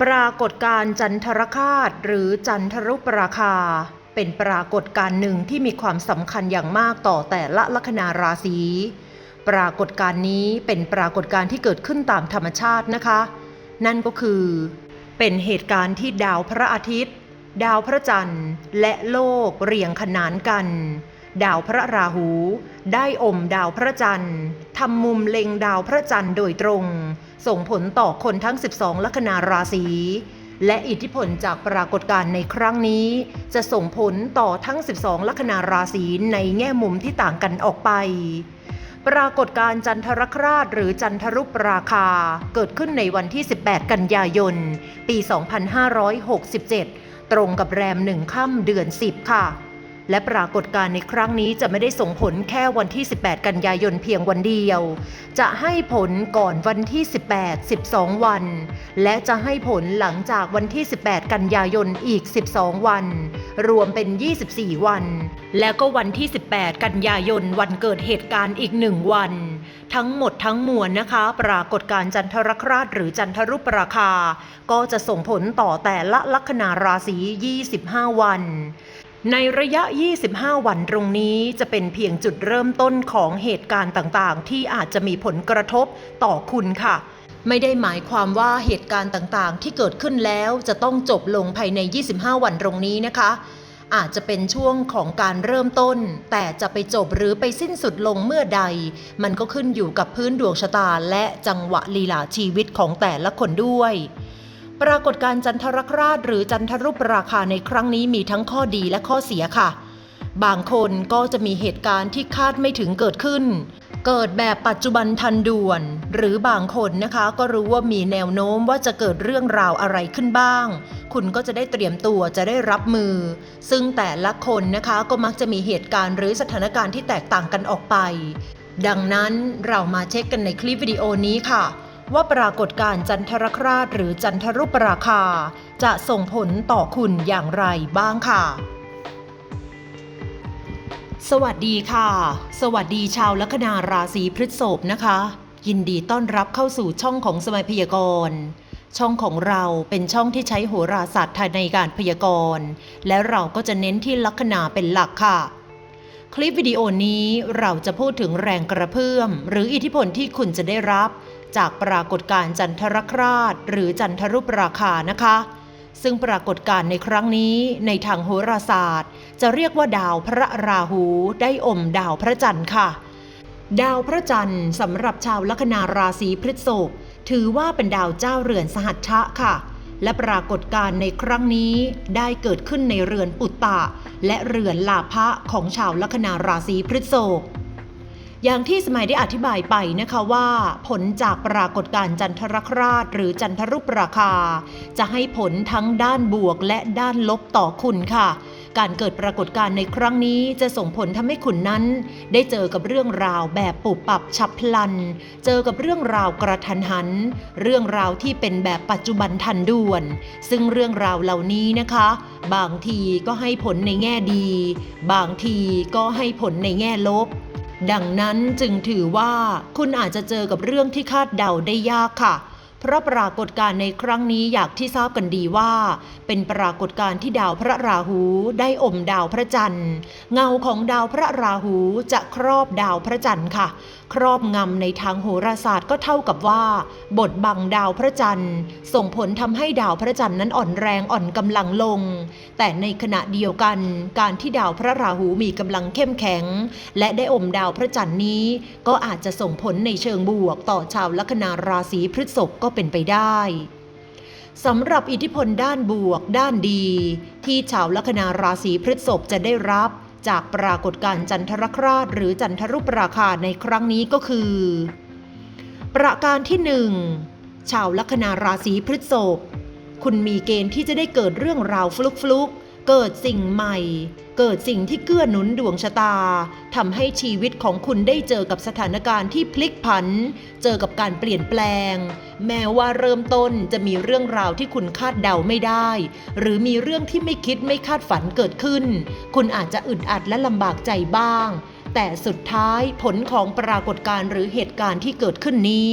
ปรากฏการจันทรคาตหรือจันทรุปราคา เป็นปรากฏการหนึ่งที่มีความสำคัญอย่างมากต่อแต่ละลัคนาราศี ปรากฏการนี้เป็นปรากฏการที่เกิดขึ้นตามธรรมชาตินะคะ นั่นก็คือ เป็นเหตุการณ์ที่ดาวพระอาทิตย์ ดาวพระจันทร์ และโลกเรียงขนานกัน ดาวพระราหู ได้อมดาวพระจันทร์ทำมุมเล็งดาวพระจันทร์โดยตรง ส่งผลต่อคนทั้ง 12 ลัคนาราศีและอิทธิพลจากปรากฏการณ์ในครั้งนี้ จะส่งผลต่อทั้ง 12 ลัคนาราศีในแง่มุมที่ต่างกันออกไป ปรากฏการณ์จันทรคราชหรือจันทรุปราคา เกิดขึ้นในวันที่ 18 กันยายน ปี 2567 ตรงกับแรมหนึ่งค่ำเดือน 10 ค่ะ และปรากฏการณ์ในครั้งนี้จะไม่ได้ส่งผลแค่วันที่ 18 กันยายนเพียงวันเดียว จะให้ผลก่อนวันที่ 18 12 วัน และจะให้ผลหลังจากวันที่ 18 กันยายนอีก 12 วัน รวมเป็น 24 วัน แล้วก็วันที่ 18 กันยายนวันเกิดเหตุการณ์อีกหนึ่งวัน ทั้งหมดทั้งมวลนะคะ ปรากฏการณ์จันทรคราชหรือจันทรุปราคา ก็จะส่งผลต่อแต่ละลัคนาราศี 25 วัน ในระยะ 25 วันตรงนี้จะเป็นเพียงจุดเริ่มต้นของเหตุการณ์ต่างๆ ที่อาจจะมีผลกระทบต่อคุณค่ะ ไม่ได้หมายความว่าเหตุการณ์ต่างๆ ที่เกิดขึ้นแล้วจะต้องจบลงภายใน 25 วันตรงนี้นะคะ อาจจะเป็นช่วงของการเริ่มต้น แต่จะไปจบหรือไปสิ้นสุดลงเมื่อใด มันก็ขึ้นอยู่กับพื้นดวงชะตาและจังหวะลีลาชีวิตของแต่ละคนด้วย ปรากฏการจันทรคราชหรือจันทรุปราคาในครั้งนี้มีทั้งข้อดีและข้อเสียค่ะ บางคนก็จะมีเหตุการณ์ที่คาดไม่ถึงเกิดขึ้น เกิดแบบปัจจุบันทันด่วน หรือบางคนนะคะก็รู้ว่ามีแนวโน้มว่าจะเกิดเรื่องราวอะไรขึ้นบ้าง คุณก็จะได้เตรียมตัวจะได้รับมือ ซึ่งแต่ละคนนะคะก็มักจะมีเหตุการณ์หรือสถานการณ์ที่แตกต่างกันออกไป ดังนั้นเรามาเช็คกันในคลิปวิดีโอนี้ค่ะ ว่าปรากฏการณ์จันทรคราชหรือจันทรุปราคา จะส่งผลต่อคุณอย่างไรบ้างค่ะ สวัสดีค่ะ สวัสดีชาวลัคนาราศีพฤษภนะคะ ยินดีต้อนรับเข้าสู่ช่องของสมัยพยากรณ์ช่องของเราเป็นช่องที่ใช้โหราศาสตร์ในการพยากรณ์ และเราก็จะเน้นที่ลัคนาเป็นหลักค่ะ คลิปวิดีโอนี้เราจะพูดถึงแรงกระเพื่อม หรืออิทธิพลที่คุณจะได้รับ จากปรากฏการณ์จันทรคราช หรือจันทรุปราคานะคะ ซึ่งปรากฏการณ์ในครั้งนี้ในทางโหราศาสตร์ จะเรียกว่าดาวพระราหูได้อมดาวพระจันทร์ค่ะ ดาวพระจันทร์สำหรับชาวลัคนาราศีพฤษภถือว่าเป็นดาวเจ้าเรือนสหัชชะค่ะ และปรากฏการณ์ในครั้งนี้ได้เกิดขึ้นในเรือนปุตตะ และเรือนลาภะของชาวลัคนาราศีพฤษภ อย่างที่สมัยได้อธิบายไปนะคะว่า ผลจากปรากฏการณ์จันทรคราชหรือจันทรุปราคา จะให้ผลทั้งด้านบวกและด้านลบต่อคุณค่ะ การเกิดปรากฏการณ์ในครั้งนี้จะส่งผลทำให้คุณนั้น ได้เจอกับเรื่องราวแบบปุบปับฉับพลัน เจอกับเรื่องราวกระทันหัน เรื่องราวที่เป็นแบบปัจจุบันทันด่วน ซึ่งเรื่องราวเหล่านี้นะคะ บางทีก็ให้ผลในแง่ดี บางทีก็ให้ผลในแง่ลบ ดังนั้นจึงถือว่าคุณอาจจะเจอกับเรื่องที่คาดเดาได้ยากค่ะ เพราะปรากฏการณ์ในครั้งนี้อยากที่ทราบกันดีว่า เป็นปรากฏการณ์ที่ดาวพระราหูได้อมดาวพระจันทร์ เงาของดาวพระราหูจะครอบดาวพระจันทร์ค่ะ ครอบงำในทางโหราศาสตร์ก็เท่ากับว่า บทบังดาวพระจันทร์ ส่งผลทำให้ดาวพระจันทร์นั้นอ่อนแรงอ่อนกำลังลง แต่ในขณะเดียวกัน การที่ดาวพระราหูมีกำลังเข้มแข็ง และได้อมดาวพระจันทร์นี้ ก็อาจจะส่งผลในเชิงบวกต่อชาวลัคนาราศีพฤษภก็เป็นไปได้สำหรับอิทธิพลด้านบวกด้านดี ที่ชาวลัคนาราศีพฤษภจะได้รับ จากปรากฏการณ์จันทรคราชหรือจันทรุปราคาในครั้งนี้ก็คือ ประการที่หนึ่งชาวลัคนาราศีพฤษภคุณมีเกณฑ์ที่จะได้เกิดเรื่องราวฟลุกฟลุก เกิดสิ่งใหม่ เกิดสิ่งที่เกื้อหนุนดวงชะตาทำให้ชีวิตของคุณได้เจอกับสถานการณ์ที่พลิกผัน เจอกับการเปลี่ยนแปลง แม้ว่าเริ่มต้นจะมีเรื่องราวที่คุณคาดเดาไม่ได้ หรือมีเรื่องที่ไม่คิดไม่คาดฝันเกิดขึ้น คุณอาจจะอึดอัดและลำบากใจบ้าง แต่สุดท้ายผลของปรากฏการณ์หรือเหตุการณ์ที่เกิดขึ้นนี้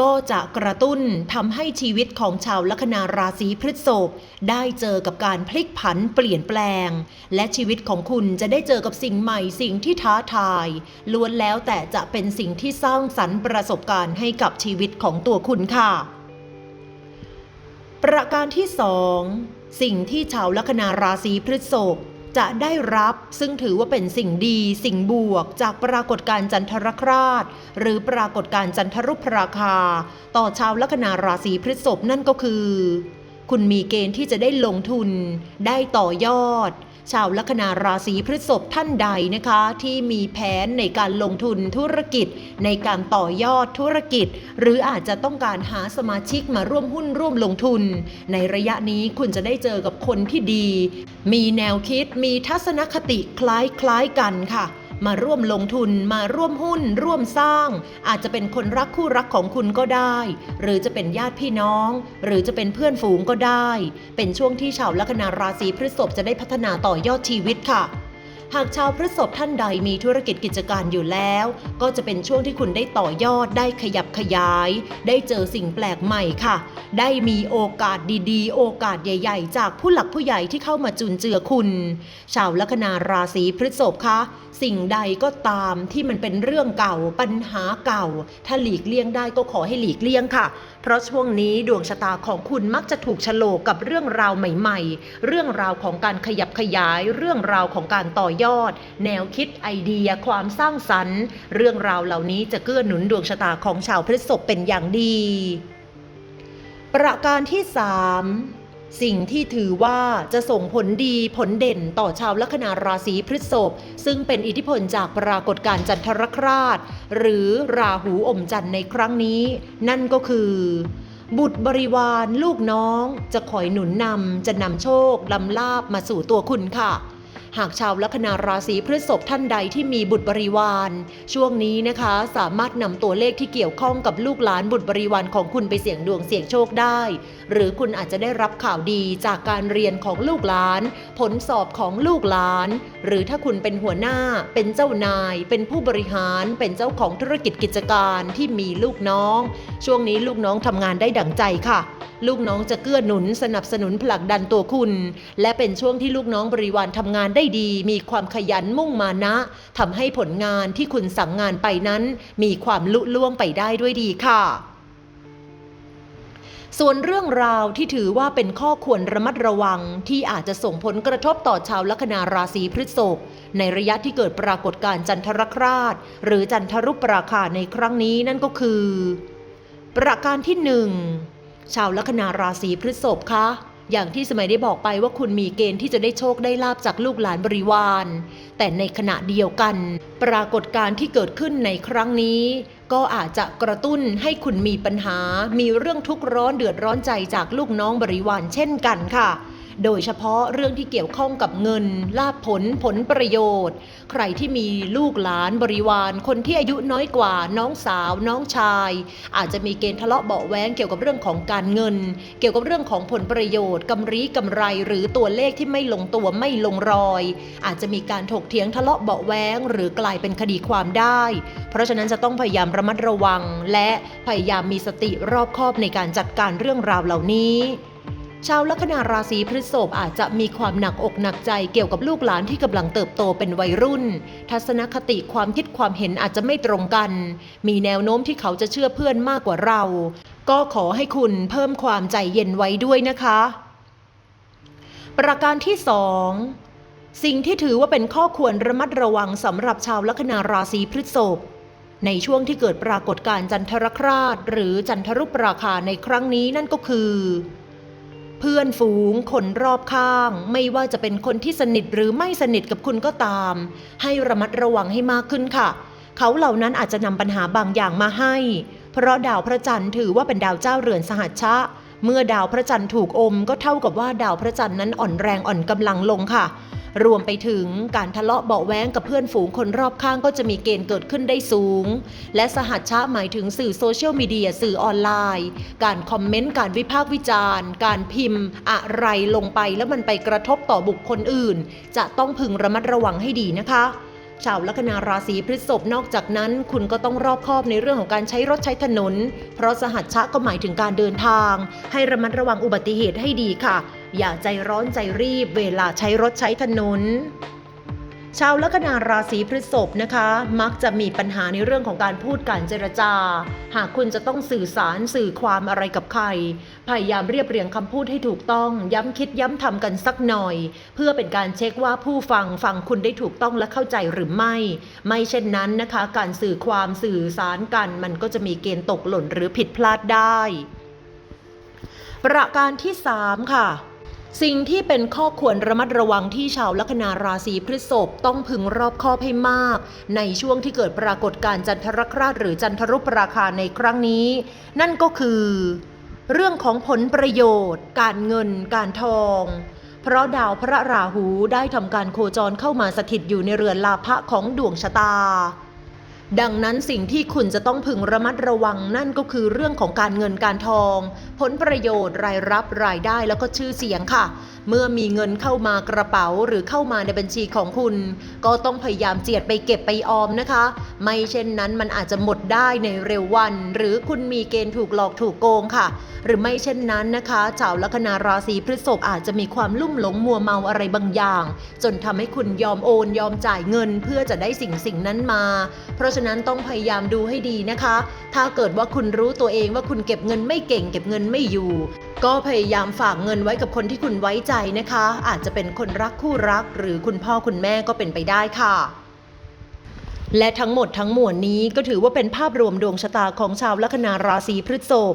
ก็จะกระตุ้นทำให้ชีวิตของชาวลัคนาราศีพฤษภได้เจอกับการพลิกผันเปลี่ยนแปลง และชีวิตของคุณจะได้เจอกับสิ่งใหม่สิ่งที่ท้าทาย ล้วนแล้วแต่จะเป็นสิ่งที่สร้างสรรค์ประสบการณ์ให้กับชีวิตของตัวคุณค่ะ ประการที่สองสิ่งที่ชาวลัคนาราศีพฤษภ จะได้รับซึ่งถือว่าเป็นสิ่งดีสิ่งบวก จากปรากฏการณ์จันทรคราช หรือปรากฏการณ์จันทรุปราคา ต่อชาวลัคนาราศีพฤษภนั่นก็คือ คุณมีเกณฑ์ที่จะได้ลงทุน ได้ต่อยอด ชาวลัคนาราศีพฤษภท่านใดนะคะ ที่มีแผนในการลงทุนธุรกิจ ในการต่อยอดธุรกิจ หรืออาจจะต้องการหาสมาชิกมาร่วมหุ้นร่วมลงทุน ในระยะนี้คุณจะได้เจอกับคนที่ดี มีแนวคิดมีทัศนคติคล้ายๆกันค่ะ มาร่วมลงทุนมาร่วมหุ้น ร่วมสร้าง อาจจะเป็นคนรักคู่รักของคุณก็ได้ หรือจะเป็นญาติพี่น้อง หรือจะเป็นเพื่อนฝูงก็ได้ เป็นช่วงที่ชาวลัคนาราศีพฤษภจะได้พัฒนาต่อยอดชีวิตค่ะ หากชาวพฤษภท่านใดมีธุรกิจกิจการอยู่แล้ว ก็จะเป็นช่วงที่คุณได้ต่อยอดได้ขยับขยาย ได้เจอสิ่งแปลกใหม่ค่ะ ได้มีโอกาสดีๆ โอกาสใหญ่ ๆ จากผู้หลักผู้ใหญ่ที่เข้ามาจุนเจือคุณ ชาวลัคนาราศีพฤษภคะสิ่งใดก็ตามที่มันเป็นเรื่องเก่าปัญหาเก่า ถ้าหลีกเลี่ยงได้ก็ขอให้หลีกเลี่ยงค่ะ เพราะช่วงนี้ดวงชะตาของคุณมักจะถูกฉลกกับเรื่องราวใหม่ ๆ เรื่องราวของการขยับขยาย เรื่องราวของการต่อยอด แนวคิดไอเดีย ความสร้างสรรค์ เรื่องราวเหล่านี้จะเกื้อหนุนดวงชะตาของชาวพฤษภเป็นอย่างดี ประการที่3สิ่งที่ถือว่าจะส่งผลดีผลเด่นต่อชาวลัคนาราศีพฤษภซึ่งเป็นอิทธิพลจากปรากฏการณ์จันทรคราช หรือราหูอมจันทร์ในครั้งนี้ นั่นก็คือ บุตรบริวารลูกน้องจะคอยหนุนนำจะนำโชคลำลาบมาสู่ตัวคุณค่ะ หากชาวลัคนาราศีพฤษภท่านใดที่มีบุตรบริวาร ช่วงนี้นะคะสามารถนำตัวเลขที่เกี่ยวข้องกับลูกหลานบุตรบริวารของคุณไปเสี่ยงดวงเสี่ยงโชคได้ หรือคุณอาจจะได้รับข่าวดีจากการเรียนของลูกหลาน ผลสอบของลูกหลาน หรือถ้าคุณเป็นหัวหน้า เป็นเจ้านาย เป็นผู้บริหาร เป็นเจ้าของธุรกิจกิจการที่มีลูกน้อง ช่วงนี้ลูกน้องทำงานได้ดั่งใจค่ะลูกน้องจะเกื้อหนุนสนับสนุนผลักดันตัวคุณ และเป็นช่วงที่ลูกน้องบริวารทำงานได้ได้ดี มีความขยันมุ่งมานะทำให้ผลงานที่คุณสั่งงานไปนั้น มีความลุล่วงไปได้ด้วยดีค่ะส่วนเรื่องราวที่ถือว่าเป็นข้อควรระมัดระวังที่อาจจะส่งผลกระทบต่อชาวลัคนาราศีพฤษภในระยะที่เกิดปรากฏการจันทรคราช หรือจันทรุปราคาในครั้งนี้นั่นก็คือ ประการที่หนึ่งชาวลัคนาราศีพฤษภคะ อย่างที่สมัยได้บอกไปว่าคุณมีเกณฑ์ที่จะได้โชคได้ลาบจากลูกหลานบริวาร แต่ในขณะเดียวกัน ปรากฏการณ์ที่เกิดขึ้นในครั้งนี้ ก็อาจจะกระตุ้นให้คุณมีปัญหา มีเรื่องทุกข์ร้อนเดือดร้อนใจจากลูกน้องบริวารเช่นกันค่ะ โดยเฉพาะเรื่องที่เกี่ยวข้องกับเงิน ลาภผลผลประโยชน์ ใครที่มีลูกหลานบริวาร คนที่อายุน้อยกว่า น้องสาว น้องชาย อาจจะมีเกณฑ์ทะเลาะเบาแว้งเกี่ยวกับเรื่องของการเงิน เกี่ยวกับเรื่องของผลประโยชน์กำไรกำไร หรือตัวเลขที่ไม่ลงตัวไม่ลงรอย อาจจะมีการถกเถียงทะเลาะเบาแว้ง หรือกลายเป็นคดีความได้ เพราะฉะนั้นจะต้องพยายามระมัดระวัง และพยายามมีสติรอบคอบในการจัดการเรื่องราวเหล่านี้ ชาวลัคนาราศีพฤษภอาจจะมีความหนักอกหนักใจเกี่ยวกับลูกหลานที่กำลังเติบโตเป็นวัยรุ่น ทัศนคติความคิดความเห็นอาจจะไม่ตรงกัน มีแนวโน้มที่เขาจะเชื่อเพื่อนมากกว่าเรา ก็ขอให้คุณเพิ่มความใจเย็นไว้ด้วยนะคะ ประการที่สองสิ่งที่ถือว่าเป็นข้อควรระมัดระวังสำหรับชาวลัคนาราศีพฤษภในช่วงที่เกิดปรากฏการณ์จันทรคราช หรือจันทรุปราคาในครั้งนี้นั่นก็คือ เพื่อนฝูงคนรอบข้าง ไม่ว่าจะเป็นคนที่สนิทหรือไม่สนิทกับคุณก็ตาม ให้ระมัดระวังให้มากขึ้นค่ะ เขาเหล่านั้นอาจจะนำปัญหาบางอย่างมาให้ เพราะดาวพระจันทร์ถือว่าเป็นดาวเจ้าเรือนสหัชชะ เมื่อดาวพระจันทร์ถูกอมก็เท่ากับว่าดาวพระจันทร์นั้นอ่อนแรงอ่อนกำลังลงค่ะ รวมไปถึงการทะเลาะเบาแว้งกับเพื่อนฝูงคนรอบข้างก็จะมีเกณฑ์เกิดขึ้นได้สูง และสหัชชะหมายถึงสื่อโซเชียลมีเดียสื่อออนไลน์ การคอมเมนต์การวิพากษ์วิจารณ์ การพิมพ์ อะไรลงไปแล้วมันไปกระทบต่อบุคคลอื่น จะต้องพึงระมัดระวังให้ดีนะคะชาวลัคนาราศีพฤษภนอกจากนั้น คุณก็ต้องรอบคอบในเรื่องของการใช้รถใช้ถนน เพราะสหัชชะก็หมายถึงการเดินทาง ให้ระมัดระวังอุบัติเหตุให้ดีค่ะ อย่าใจร้อนใจรีบเวลาใช้รถใช้ถนน ชาวลัคนาราศีพฤษภนะคะ มักจะมีปัญหาในเรื่องของการพูดการเจรจา หากคุณจะต้องสื่อสารสื่อความอะไรกับใคร พยายามเรียบเรียงคำพูดให้ถูกต้อง ย้ำคิดย้ำทำกันสักหน่อย เพื่อเป็นการเช็คว่าผู้ฟังฟังคุณได้ถูกต้องและเข้าใจหรือไม่ ไม่เช่นนั้นนะคะ การสื่อความสื่อสารกัน มันก็จะมีเกณฑ์ตกหล่นหรือผิดพลาดได้ประการที่ 3 ค่ะ สิ่งที่เป็นข้อควรระมัดระวังที่ชาวลัคนาราศีพฤษภต้องพึงรอบคอบให้มาก ในช่วงที่เกิดปรากฏการณ์จันทรคราชหรือจันทรุปราคาในครั้งนี้ นั่นก็คือ เรื่องของผลประโยชน์ การเงิน การทอง เพราะดาวพระราหูได้ทำการโคจรเข้ามาสถิตอยู่ในเรือนลาภะของดวงชะตา ดังนั้นสิ่งที่คุณจะต้องพึงระมัดระวังนั่นก็คือเรื่องของการเงินการทอง ผลประโยชน์รายรับรายได้แล้วก็ชื่อเสียงค่ะ เมื่อมีเงินเข้ามากระเป๋าหรือเข้ามาในบัญชีของคุณ ก็ต้องพยายามเจียดไปเก็บไปออมนะคะ ไม่เช่นนั้นมันอาจจะหมดได้ในเร็ววัน หรือคุณมีเกณฑ์ถูกหลอกถูกโกงค่ะ หรือไม่เช่นนั้นนะคะชาวลัคนาราศีพฤษภอาจจะมีความลุ่มหลงมัวเมาอะไรบางอย่าง จนทำให้คุณยอมโอนยอมจ่ายเงินเพื่อจะได้สิ่งสิ่งนั้นมา เพราะฉะนั้นต้องพยายามดูให้ดีนะคะ ถ้าเกิดว่าคุณรู้ตัวเองว่าคุณเก็บเงินไม่เก่ง เก็บเงินไม่อยู่ ก็พยายามฝากเงินไว้กับคนที่คุณไว้ใจนะคะ อาจจะเป็นคนรักคู่รัก หรือคุณพ่อคุณแม่ก็เป็นไปได้ค่ะและทั้งหมดทั้งมวลนี้ก็ถือว่าเป็นภาพรวมดวงชะตาของชาวลัคนาราศีพฤษภ